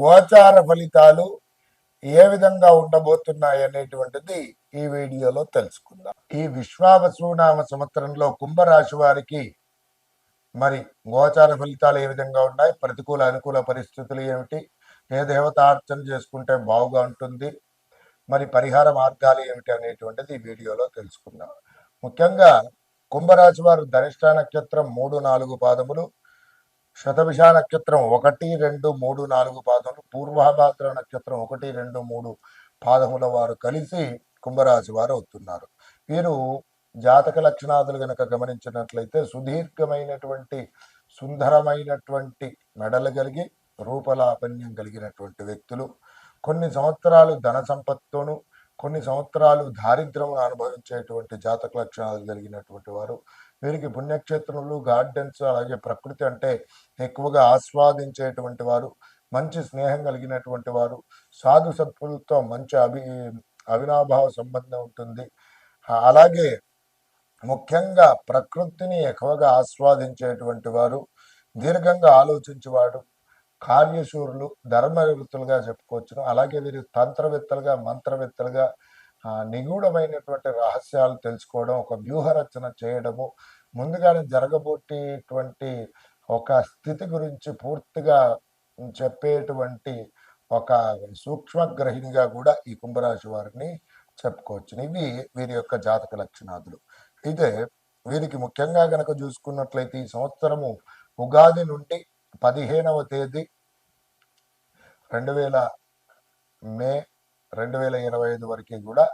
గోచార ఫలితాలు ఏ విధంగా ఉండబోతున్నాయి అనేటువంటిది ఈ వీడియోలో తెలుసుకుందాం. ఈ విశ్వావసునామ సంవత్సరంలో కుంభరాశి వారికి మరి గోచార ఫలితాలు ఏ విధంగా ఉన్నాయి? ప్రతికూల అనుకూల పరిస్థితులు ఏమిటి? ఏ దేవత అర్చన చేసుకుంటే బాగుగా ఉంటుంది? మరి పరిహార మార్గాలు ఏమిటి అనేటువంటిది ఈ వీడియోలో తెలుసుకుందాం. ముఖ్యంగా కుంభరాశి వారు ధనిష్ట నక్షత్రం మూడు నాలుగు పాదములు శతభిష నక్షత్రం ఒకటి రెండు మూడు నాలుగు పాదములు పూర్వభాద్ర నక్షత్రం ఒకటి రెండు మూడు పాదముల వారు కలిసి కుంభరాశి వారు అవుతున్నారు. వీరు జాతక లక్షణాదులు గనక గమనించినట్లయితే సుదీర్ఘమైనటువంటి సుందరమైనటువంటి మెడలు కలిగి రూపలాపణ్యం కలిగినటువంటి వ్యక్తులు. కొన్ని సంవత్సరాలు ధన సంపత్తును కొన్ని సంవత్సరాలు దారిద్రమును అనుభవించేటువంటి జాతక లక్షణాలు కలిగినటువంటి వారు. వీరికి పుణ్యక్షేత్రములు గార్డెన్స్ అలాగే ప్రకృతి అంటే ఎక్కువగా ఆస్వాదించేటువంటి వారు మంచి స్నేహం కలిగినటువంటి వారు సాధు సత్పులతో మంచి అభి అవినాభావ సంబంధం ఉంటుంది. అలాగే ముఖ్యంగా ప్రకృతిని ఎక్కువగా ఆస్వాదించేటువంటి వారు దీర్ఘంగా ఆలోచించేవాడు కార్యశూరులు ధర్మవృత్తులుగా చెప్పుకోవచ్చును. అలాగే వీరు తంత్రవేత్తలుగా మంత్రవేత్తలుగా నిగూఢమైనటువంటి రహస్యాలు తెలుసుకోవడం ఒక వ్యూహ రచన చేయడము ముందుగానే జరగబోటేటువంటి ఒక స్థితి గురించి పూర్తిగా చెప్పేటువంటి ఒక సూక్ష్మగ్రహిణిగా కూడా ఈ కుంభరాశి వారిని చెప్పుకోవచ్చు ఇవి వీరి యొక్క జాతక లక్షణాదులు. అయితే వీరికి ముఖ్యంగా గనక చూసుకున్నట్లయితే ఈ సంవత్సరము ఉగాది నుండి పదిహేనవ తేదీ రెండు వేల మే రెండు వేల ఇరవై ఐదు వరకు కూడా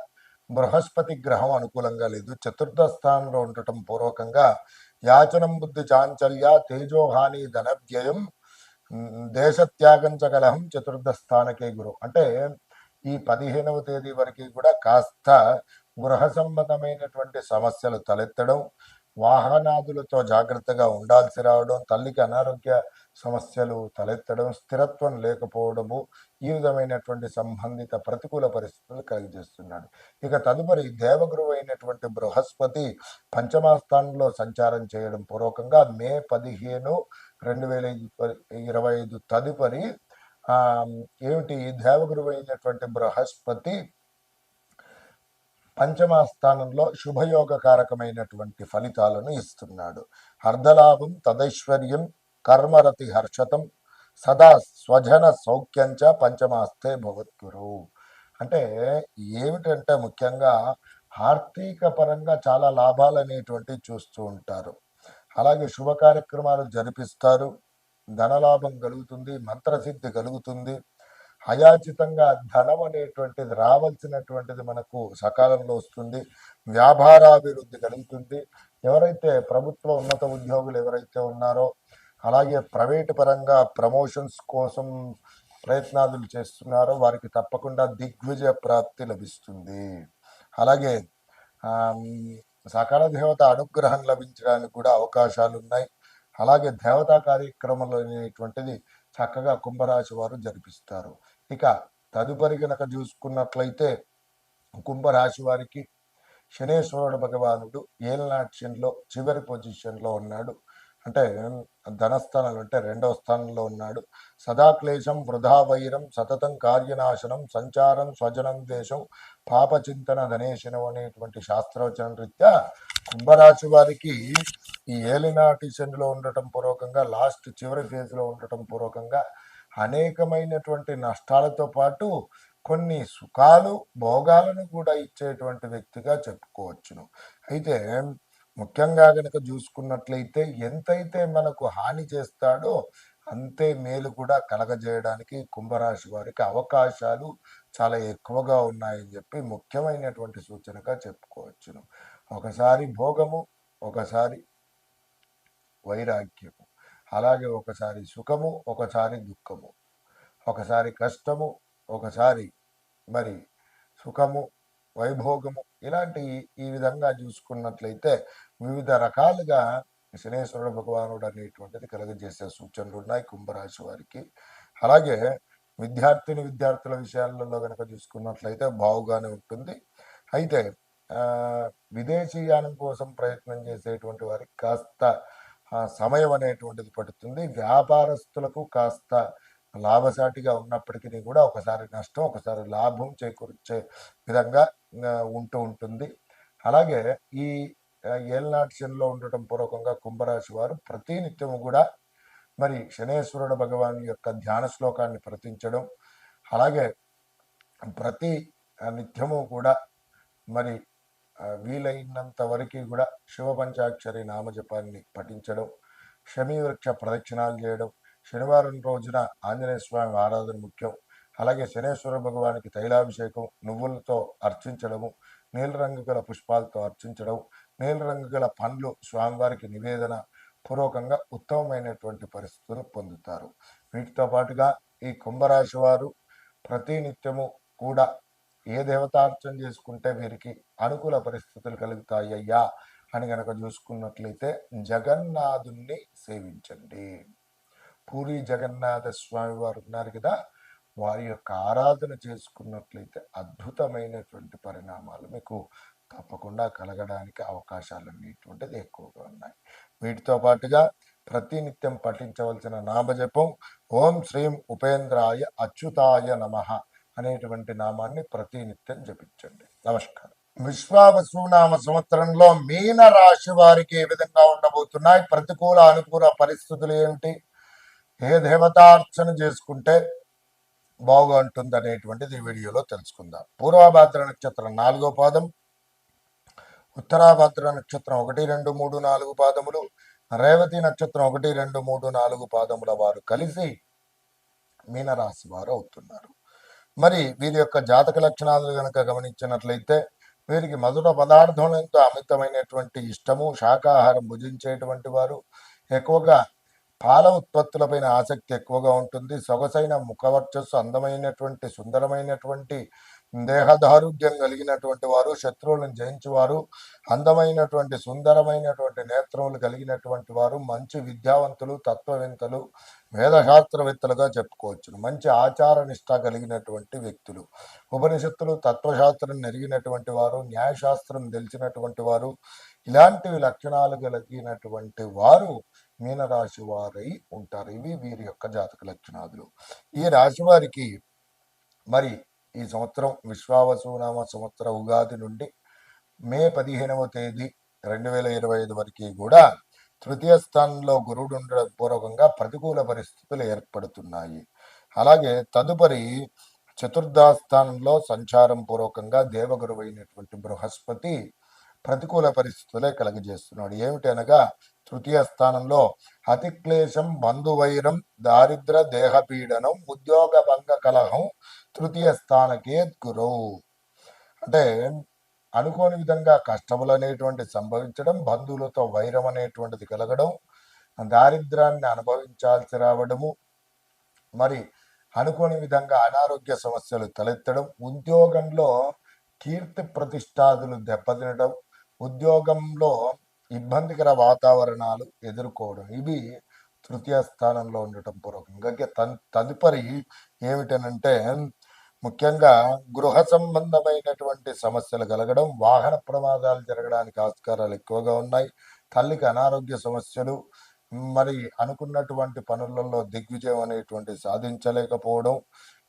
బృహస్పతి గ్రహం అనుకూలంగా లేదు. చతుర్థ స్థానంలో ఉండటం పూర్వకంగా యాచనం బుద్ధి చాంచల్య తేజోహాని ధనవ్యయం దేశత్యాగం చగలహం చతుర్థ స్థానకే గురు. అంటే ఈ పదిహేనవ తేదీ వరకు కూడా కాస్త గృహ సంబంధమైనటువంటి సమస్యలు తలెత్తడం వాహనాదులతో జాగ్రత్తగా ఉండాల్సి రావడం తల్లికి అనారోగ్య సమస్యలు తలెత్తడం స్థిరత్వం లేకపోవడము ఈ విధమైనటువంటి సంబంధిత ప్రతికూల పరిస్థితులు కలిగజేస్తున్నాడు. ఇక తదుపరి దేవగురువు అయినటువంటి బృహస్పతి పంచమాస్థానంలో సంచారం చేయడం పూర్వకంగా మే పదిహేను రెండు వేల ఇరవై ఐదు తదుపరి ఏమిటి దేవగురువు అయినటువంటి బృహస్పతి పంచమ స్థానంలో శుభయోగకారకమైనటువంటి ఫలితాలను ఇస్తున్నాడు. అర్ధలాభం తదైశ్వర్యం కర్మరతి హర్షతం సదా స్వజన సౌఖ్యంచ పంచమాస్తే భగవద్గురు అంటే ఏమిటంటే ముఖ్యంగా ఆర్థిక పరంగా చాలా లాభాలు అనేటువంటివి చూస్తూ ఉంటారు. అలాగే శుభ కార్యక్రమాలు జరిపిస్తారు. ధనలాభం కలుగుతుంది మంత్రసిద్ధి కలుగుతుంది. అయాచితంగా ధనం అనేటువంటిది రావాల్సినటువంటిది మనకు సకాలంలో వస్తుంది. వ్యాపారాభివృద్ధి కలుగుతుంది. ఎవరైతే ప్రభుత్వ ఉన్నత ఉద్యోగులు ఎవరైతే ఉన్నారో అలాగే ప్రైవేటు పరంగా ప్రమోషన్స్ కోసం ప్రయత్నాలు చేస్తున్నారో వారికి తప్పకుండా దిగ్విజయ ప్రాప్తి లభిస్తుంది. అలాగే సకాల సకల దేవత అనుగ్రహం లభించడానికి కూడా అవకాశాలు ఉన్నాయి అలాగే దేవతా కార్యక్రమాలు అనేటువంటిది చక్కగా కుంభరాశి వారు జరిపిస్తారు. ఇక తదుపరి గనక చూసుకున్నట్లయితే కుంభరాశి వారికి శనేశ్వరుడు భగవానుడు ఏలనాట్యంలో చివరి పొజిషన్లో ఉన్నాడు. అంటే ధనస్థానంలో అంటే రెండవ స్థానంలో ఉన్నాడు. సదాక్లేశం వృధా వైరం సతతం కార్యనాశనం సంచారం స్వజనం దేశం పాపచింతన ధనేశనం అనేటువంటి శాస్త్రవచన రీత్యా కుంభరాశి వారికి ఈ ఏలినాటి శనిలో ఉండటం పూర్వకంగా లాస్ట్ చివరి ఫేజ్లో ఉండటం పూర్వకంగా అనేకమైనటువంటి నష్టాలతో పాటు కొన్ని సుఖాలు భోగాలను కూడా ఇచ్చేటువంటి వ్యక్తిగా చెప్పుకోవచ్చును. అయితే ముఖ్యంగా గనక చూసుకున్నట్లయితే ఎంతైతే మనకు హాని చేస్తాడో అంతే మేలు కూడా కలగజేయడానికి కుంభరాశి వారికి అవకాశాలు చాలా ఎక్కువగా ఉన్నాయని చెప్పి ముఖ్యమైనటువంటి సూచనగా చెప్పుకోవచ్చును. ఒకసారి భోగము ఒకసారి వైరాగ్యము. అలాగే ఒకసారి సుఖము ఒకసారి దుఃఖము. ఒకసారి కష్టము ఒకసారి మరి సుఖము వైభోగము ఇలాంటి ఈ విధంగా చూసుకున్నట్లయితే వివిధ రకాలుగా శనేశ్వరుడు భగవానుడు అనేటువంటిది కలుగజేసే సూచనలు ఉన్నాయి కుంభరాశి వారికి. అలాగే విద్యార్థిని విద్యార్థుల విషయాలలో కనుక చూసుకున్నట్లయితే బావుగానే ఉంటుంది. అయితే విదేశీయానం కోసం ప్రయత్నం చేసేటువంటి వారికి కాస్త ఆ, సమయం అనేటువంటిది పడుతుంది. వ్యాపారస్తులకు కాస్త లాభసాటిగా ఉన్నప్పటికీ కూడా ఒకసారి నష్టం ఒకసారి లాభం చేకూర్చే విధంగా ఉంటూ ఉంటుంది. అలాగే ఈ ఆ, శనిలో ఉండటం పూర్వకంగా కుంభరాశి వారు ప్రతినిత్యము కూడా మరి శనేశ్వరుడు భగవాన్ యొక్క ధ్యాన శ్లోకాన్ని ప్రతించడం అలాగే ప్రతి నిత్యము కూడా మరి వీలైనంత వరకు కూడా శివ పంచాక్షరి నామజపాన్ని పఠించడం శమీవృక్ష ప్రదక్షిణాలు చేయడం శనివారం రోజున ఆంజనేయ స్వామి ఆరాధన ముఖ్యం. అలాగే శనేశ్వర భగవానికి తైలాభిషేకం నువ్వులతో అర్చించడము నీల రంగు గల పుష్పాలతో అర్చించడం నీలరంగు గల పండ్లు స్వామివారికి నివేదన పూర్వకంగా ఉత్తమమైనటువంటి పరిస్థితులు పొందుతారు. వీటితో పాటుగా ఈ కుంభరాశి వారు ప్రతి నిత్యము కూడా ఏ దేవతార్చన చేసుకుంటే వీరికి అనుకూల పరిస్థితులు కలుగుతాయి అయ్యా అని గనక చూసుకున్నట్లయితే జగన్నాథుణ్ణి సేవించండి. పూరి జగన్నాథ స్వామి వారు ఉన్నారు కదా వారి యొక్క ఆరాధన చేసుకున్నట్లయితే అద్భుతమైనటువంటి పరిణామాలు మీకు తప్పకుండా కలగడానికి అవకాశాలు అనేటువంటిది ఎక్కువగా ఉన్నాయి. వీటితో పాటుగా ప్రతినిత్యం పఠించవలసిన నామజపం ఓం శ్రీం ఉపేంద్రాయ అచ్యుతాయ నమః అనేటువంటి నామాన్ని ప్రతినిత్యం జపించండి. నమస్కారం. విశ్వావసునామ సంవత్సరంలో మీన రాశి వారికి ఏ విధంగా ఉండబోతున్నాయి? ప్రతికూల అనుకూల పరిస్థితులు ఏమిటి? ఏ దేవతార్చన చేసుకుంటే బాగా ఉంటుంది అనేటువంటిది ఈ వీడియోలో తెలుసుకుందాం. పూర్వభాద్ర నక్షత్రం నాలుగో పాదం ఉత్తరాభద్ర నక్షత్రం ఒకటి రెండు మూడు నాలుగు పాదములు రేవతి నక్షత్రం ఒకటి రెండు మూడు నాలుగు పాదముల వారు కలిసి మీనరాశి వారు అవుతున్నారు. మరి వీరి యొక్క జాతక లక్షణాలు కనుక గమనించినట్లయితే వీరికి మధుర పదార్థం ఎంతో అమితమైనటువంటి ఇష్టము శాకాహారం భుజించేటువంటి వారు ఎక్కువగా పాల ఉత్పత్తులపైన ఆసక్తి ఎక్కువగా ఉంటుంది. సొగసైన ముఖవర్చస్సు అందమైనటువంటి సుందరమైనటువంటి దేహదారుఢ్యం కలిగినటువంటి వారు శత్రువులను జయించువారు అందమైనటువంటి సుందరమైనటువంటి నేత్రములు కలిగినటువంటి వారు మంచి విద్యావంతులు తత్వవేత్తలు వేదశాస్త్రవేత్తలుగా చెప్పుకోవచ్చు మంచి ఆచార నిష్ట కలిగినటువంటి వ్యక్తులు. ఉపనిషత్తులు తత్వశాస్త్రం నెరిగినటువంటి వారు న్యాయశాస్త్రం తెలిసినటువంటి వారు ఇలాంటివి లక్షణాలు కలిగినటువంటి వారు మీనరాశి వారై ఉంటారు. ఇవి వీరి యొక్క జాతక లక్షణాలు ఈ రాశి వారికి మరి ఈ సంవత్సరం విశ్వావసునామ సంవత్సర ఉగాది నుండి మే పదిహేనవ తేదీ రెండు వేల ఇరవై ఐదు వరకు కూడా తృతీయ స్థానంలో గురుడు ఉండడం పూర్వకంగా ప్రతికూల పరిస్థితులు ఏర్పడుతున్నాయి. అలాగే తదుపరి చతుర్థ స్థానంలో సంచారం పూర్వకంగా దేవగురువైనటువంటి బృహస్పతి ప్రతికూల పరిస్థితులే కలగజేస్తున్నాడు. ఏమిటి అనగా తృతీయ స్థానంలో అతిక్లేశం బంధువైరం దారిద్ర దేహపీడనం ఉద్యోగ భంగ కలహం తృతీయ స్థానకే గురు. అంటే అనుకోని విధంగా కష్టములు అనేటువంటి సంభవించడం బంధువులతో వైరం అనేటువంటిది కలగడం దారిద్రాన్ని అనుభవించాల్సి రావడము మరి అనుకోని విధంగా అనారోగ్య సమస్యలు తలెత్తడం ఉద్యోగంలో కీర్తి ప్రతిష్టాదులు దెబ్బతినడం ఉద్యోగంలో ఇబ్బందికర వాతావరణాలు ఎదుర్కోవడం. ఇవి తృతీయ స్థానంలో ఉండటం పూర్వకంగా ఇంకా తదుపరి ఏమిటనంటే ముఖ్యంగా గృహ సంబంధమైనటువంటి సమస్యలు కలగడం వాహన ప్రమాదాలు జరగడానికి ఆస్కారాలు ఎక్కువగా ఉన్నాయి. తల్లికి అనారోగ్య సమస్యలు మరి అనుకున్నటువంటి పనులలో దిగ్విజయం అనేటువంటి సాధించలేకపోవడం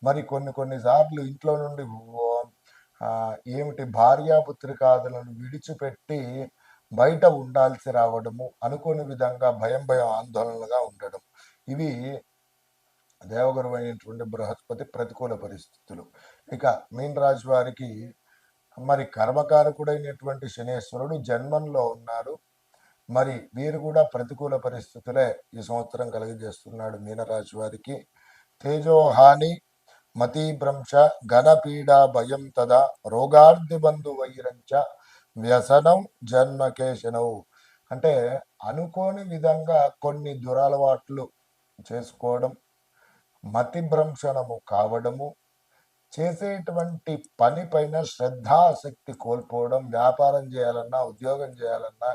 మరి కొన్ని కొన్నిసార్లు ఇంట్లో నుండి ఏమిటి భార్యాపుత్రికాదులను విడిచిపెట్టి బయట ఉండాల్సి రావడము అనుకోని విధంగా భయం భయం ఆందోళనగా ఉండడం. ఇవి దేవగురు అయినటువంటి బృహస్పతి ప్రతికూల పరిస్థితులు. ఇక మీన రాశి వారికి మరి కర్మకారకుడైనటువంటి శనేశ్వరుడు జన్మంలో ఉన్నారు. మరి వీరు కూడా ప్రతికూల పరిస్థితులే ఈ సంవత్సరం కలిగజేస్తున్నాడు మీనరాశి వారికి. తేజోహాని మతీభ్రంశ ఘనపీడ భయం తదా రోగార్ధి బంధు వైరంచ వ్యసనం జన్మకేశనవు అంటే అనుకోని విధంగా కొన్ని దురలవాట్లు చేసుకోవడం మతిభ్రంశనము కావడము చేసేటువంటి పని పైన శ్రద్ధాశక్తి కోల్పోవడం వ్యాపారం చేయాలన్నా ఉద్యోగం చేయాలన్నా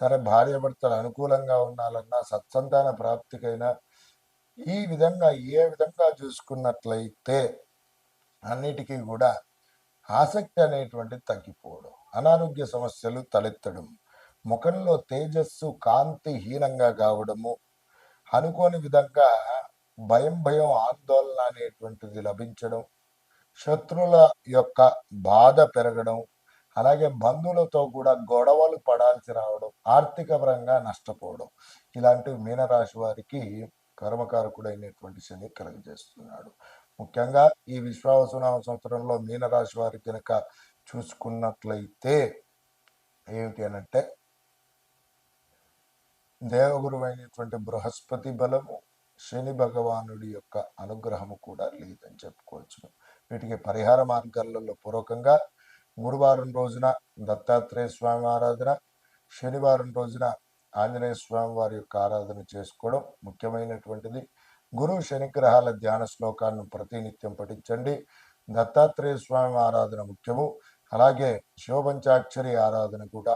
సరే భార్యాభర్తలు అనుకూలంగా ఉండాలన్నా సత్సంతాన ప్రాప్తికైనా ఈ విధంగా ఏ విధంగా చూసుకున్నట్లయితే అన్నిటికీ కూడా ఆసక్తి అనేటువంటిది తగ్గిపోవడం అనారోగ్య సమస్యలు తలెత్తడం ముఖంలో తేజస్సు కాంతి హీనంగా కావడము అనుకోని విధంగా భయం భయం ఆందోళన అనేటువంటిది లభించడం శత్రువుల యొక్క బాధ పెరగడం అలాగే బంధువులతో కూడా గొడవలు పడాల్సి రావడం ఆర్థిక పరంగా నష్టపోవడం ఇలాంటివి మీనరాశి వారికి కర్మకారకుడైనటువంటి శని కలుగజేస్తున్నాడు. ముఖ్యంగా ఈ విశ్వావసునామ సంవత్సరంలో మీనరాశి వారి కనుక చూసుకున్నట్లయితే ఏమిటి అనంటే దేవగురువైనటువంటి బృహస్పతి బలము శని భగవానుడి యొక్క అనుగ్రహము కూడా లేదని చెప్పుకోవచ్చు వీటికి పరిహార మార్గాలలో పూర్వకంగా గురువారం రోజున దత్తాత్రేయ స్వామి ఆరాధన శనివారం రోజున ఆంజనేయ స్వామి వారి యొక్క ఆరాధన చేసుకోవడం ముఖ్యమైనటువంటిది. గురు శనిగ్రహాల ధ్యాన శ్లోకాలను ప్రతినిత్యం పఠించండి. దత్తాత్రేయ స్వామి ఆరాధన ముఖ్యము. అలాగే శివపంచాక్షరి ఆరాధన కూడా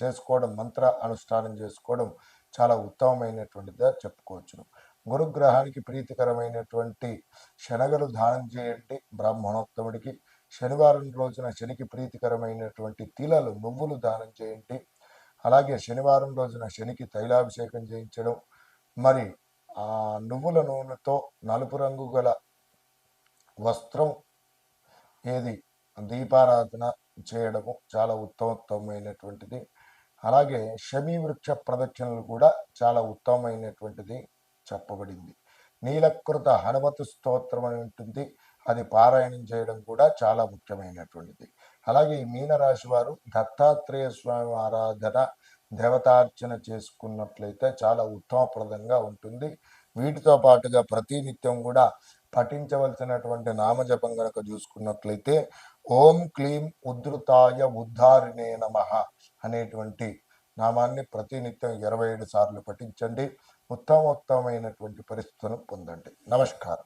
చేసుకోవడం మంత్ర అనుష్ఠానం చేసుకోవడం చాలా ఉత్తమమైనటువంటిదిగా చెప్పుకోవచ్చును. గురుగ్రహానికి ప్రీతికరమైనటువంటి శనగలు దానం చేయండి. బ్రాహ్మణోత్తముడికి. శనివారం రోజున శనికి ప్రీతికరమైనటువంటి తిలలు నువ్వులు దానం చేయండి. అలాగే శనివారం రోజున శనికి తైలాభిషేకం చేయించడం. మరి ఆ నువ్వుల నూనెతో నలుపు రంగు గల వస్త్రం ఏది? దీపారాధన చేయడము చాలా ఉత్తమోత్తమైనటువంటిది అలాగే శమీ వృక్ష ప్రదక్షిణలు కూడా చాలా ఉత్తమమైనటువంటిది చెప్పబడింది. నీలకృత హనుమతు స్తోత్రం అని ఉంటుంది. అది పారాయణం చేయడం కూడా చాలా ముఖ్యమైనటువంటిది. అలాగే ఈ మీనరాశి వారు దత్తాత్రేయ స్వామి ఆరాధన దేవతార్చన చేసుకున్నట్లయితే చాలా ఉత్తమప్రదంగా ఉంటుంది. వీటితో పాటుగా ప్రతినిత్యం కూడా పఠించవలసినటువంటి నామజపం గనక చూసుకున్నట్లయితే ఓం క్లీం ఉద్ధృతాయ ఉద్ధారిణే నమ అనేటువంటి నామాన్ని ప్రతినిత్యం ఇరవై ఏడు సార్లు పఠించండి. ఉత్తమోత్తమైనటువంటి పరిస్థితులను పొందండి. నమస్కారం.